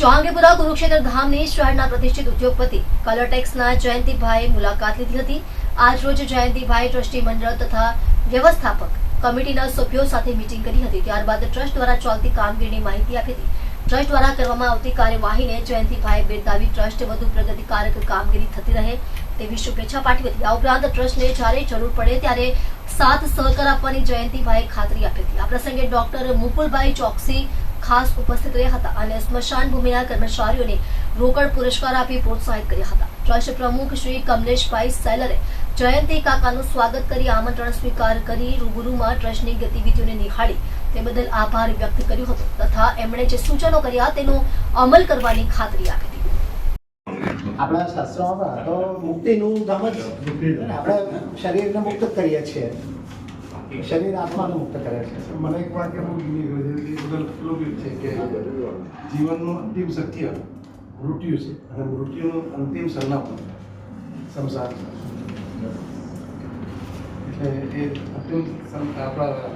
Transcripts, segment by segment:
જહાંગીરપુરા કુરુક્ષેત્ર ધામની શહેરના પ્રતિષ્ઠિત ઉદ્યોગપતિ કલરટેક્સના જયંતિભાઈ મુલાકાત લીધી હતી. આજ જયંતિભાઈ ટ્રસ્ટી મંડળ તથા વ્યવસ્થાપક કમિટીના સભ્યો સાથે મીટિંગ કરી હતી. ત્યારબાદ ટ્રસ્ટ દ્વારા ચાલતી કામગીરીની માહિતી આપી હતી. ટ્રસ્ટ દ્વારા કરવામાં આવતી કાર્યવાહીને જયંતિભાઈ બિરદાવી ટ્રસ્ટ વધુ પ્રગતિકારક કામગીરી થતી રહે તેવી શુભેચ્છા પાઠવી હતી. આ ઉપરાંત ટ્રસ્ટને જ્યારે જરૂર પડે ત્યારે સાથ સહકાર આપવાની જયંતિભાઈ ખાતરી આપી હતી. આ પ્રસંગે ડોક્ટર મુકુલભાઈ ચોકસી ખાસ ઉપસ્થિત રહ્યા હતા અને સ્મશાન ભૂમિના કર્મચારીઓને રોકડ પુરસ્કાર આપી પ્રોત્સાહિત કર્યા હતા. ટ્રસ્ટ પ્રમુખ શ્રી કમલેશભાઈ સેલરે જયંતિ કાકાનું સ્વાગત કરી આમંત્રણ સ્વીકાર કરી રૂબરૂમાં ટ્રસ્ટની ગતિવિધિઓને નિહાળી તે બદલ આભાર વ્યક્ત કર્યો હતો તથા એમણે જે સૂચનો કર્યા તેનો અમલ કરવાની ખાતરી આપી હતી. આપણા શાસ્ત્રોમાં તો મુક્તિનું ધામ જ આપણે શરીરને મુક્ત કરીએ છીએ. શરીર આત્માને મુક્ત કરે છે. મને એક વાક્ય બહુ ગમી ગયું છે બધા લોકોએ છે કે જીવનનું અંતિમ સત્ય મૃત્યુ છે અને મૃત્યુનું અંતિમ સરનામું સંસાર એટલે એ અંતિમ આપણા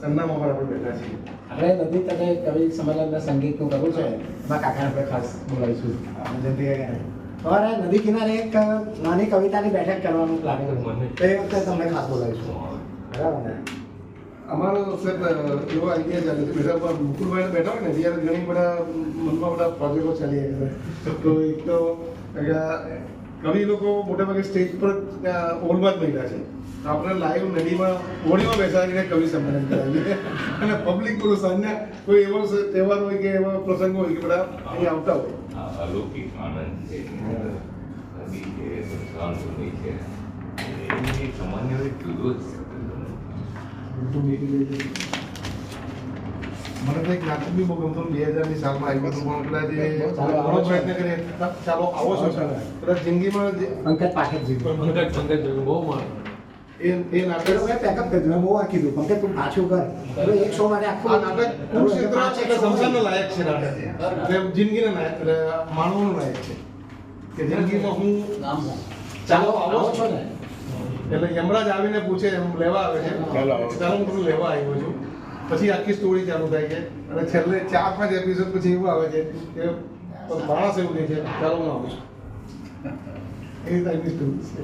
સરનામા પર આપણે બેઠા છીએ. આપણે નથી તમે કવિ સંમેલનના સંગીતનું કરવું છે એમાં કાકાને આપણે ખાસ બોલાવીશું. કાકાને અમારે નદી કિનારે એક નાની કવિતાની બેઠક કરવાનું પ્લાન કર્યું. તો એ વખતે તમને ખાસ બોલાવીશું. બરાબર ને? અમારો સાહેબ એવો આઈડિયા ચાલે છે. બેઠા પર મુકુલભાઈ બેઠા હોય ને ત્યારે ઘણી બધા મનમાં બધા પ્રોજેક્ટો ચાલી રહ્યા છે. તો એક તો કવિ લોકો મોટા ભાગે સ્ટેજ પર ઓલમાં જ બેઠા છે. આપણે લાઈવ નદીમાં હોળીમાં બેસાડીને કવિ સંમેલન કરાવીએ. અને પબ્લિક બધું સાંજના કોઈ એવો તહેવાર હોય કે એવા પ્રસંગો હોય કે બધા અહીંયા આવતા હોય. આ અલૌકિક આનંદ છે. મને તો એક નાટક બી બહુ ગમતું બે હજારની સાલમાં આવ્યું હતું પણ પેલા જે પ્રયત્ન કરીએ. ચાલો આવો છો કદાચ જિંદગીમાં બહુ માણ એ એ નાટક મેં પેકઅપ બહુ પંકજ તું પાછું કર. હવે એક શો માટે આખું આ નાટક કુરુક્ષેત્ર એટલે સંસારને લાયક છે નાટક. એટલે જિંદગીને લાયક માણવાનું લાયક છે. કે જિંદગીમાં હું ચાલો આવો છો ને. એટલે યમરાજ આવીને પૂછે એમ લેવા આવે છે. ચાલો હું તમને લેવા આવ્યો છું. પછી આખી સ્ટોરી ચાલુ થાય છે. અને છેલ્લે ચાર પાંચ એપિસોડ પછી એવું આવે છે કે માણસ એવું કહે છે ચાલો હું આવું છું. એ ટાઈપની સ્ટોરી છે.